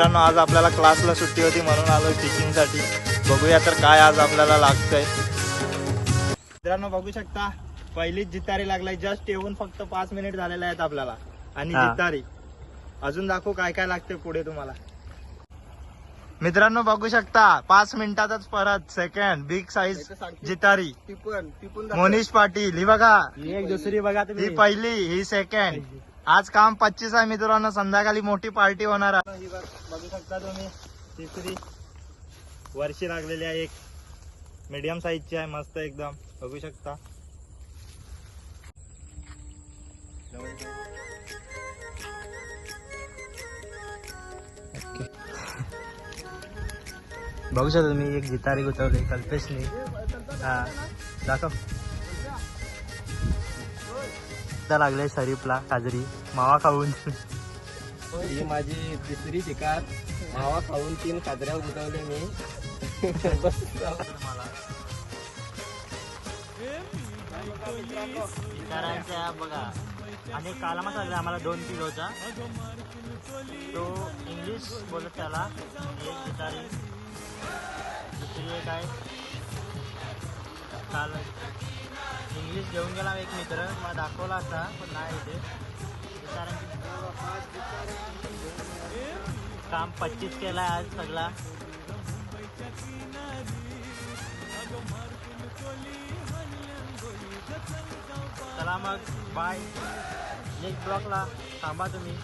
मित्रांनो आज आपल्याला क्लासला सुट्टी होती म्हणून आलो टीचिंगसाठी बघूया तर काय आज आपल्याला लागतंय. मित्रांनो बघू शकता पहिलीच जितारी लागलाय. जस्ट येऊन फक्त पाच मिनिट झालेले आहेत आपल्याला. आणि हा. जितारी. अजून दाखवू काय काय लागते पुढे तुम्हाला. मित्रांनो बघू शकता पाच मिनिटातच परत सेकंड बिग साईज जितारी. पण मोनिश पाटील ही बघा. एक दुसरी बघा ही पहिली ही सेकंड आज काम पच्चीस आहे मित्रांनो संध्याकाळी मोठी पार्टी होणार आहे. बघ- शकता तुम्ही तिसरी वर्षी लागलेली आहे एक. मीडियम साईजची आहे मस्त एकदम. बघू शकता. बघू शकता तुम्ही एक जितारी गुतवली कल्पेशनी. हा दाखव. आता लागले शरीफला काजरी. मावा खाऊन. ही माझी तिसरी शिकार. मावा खाऊन तीन काजऱ्या गुतवले मी. विचारांच्या बघा आणि कालामा सांगितलं आम्हाला दोन किलोचा तो इंग्लिश बोलत त्याला एक गिटारी दुसरी एक आहे. काल इंग्लिश घेऊन गेला एक मित्र मला दाखवला असता पण नाही ते कारण काम पच्चीस केला आज सगळा. चला मग बाय नेक्स्ट ब्लॉकला थांबा तुम्ही.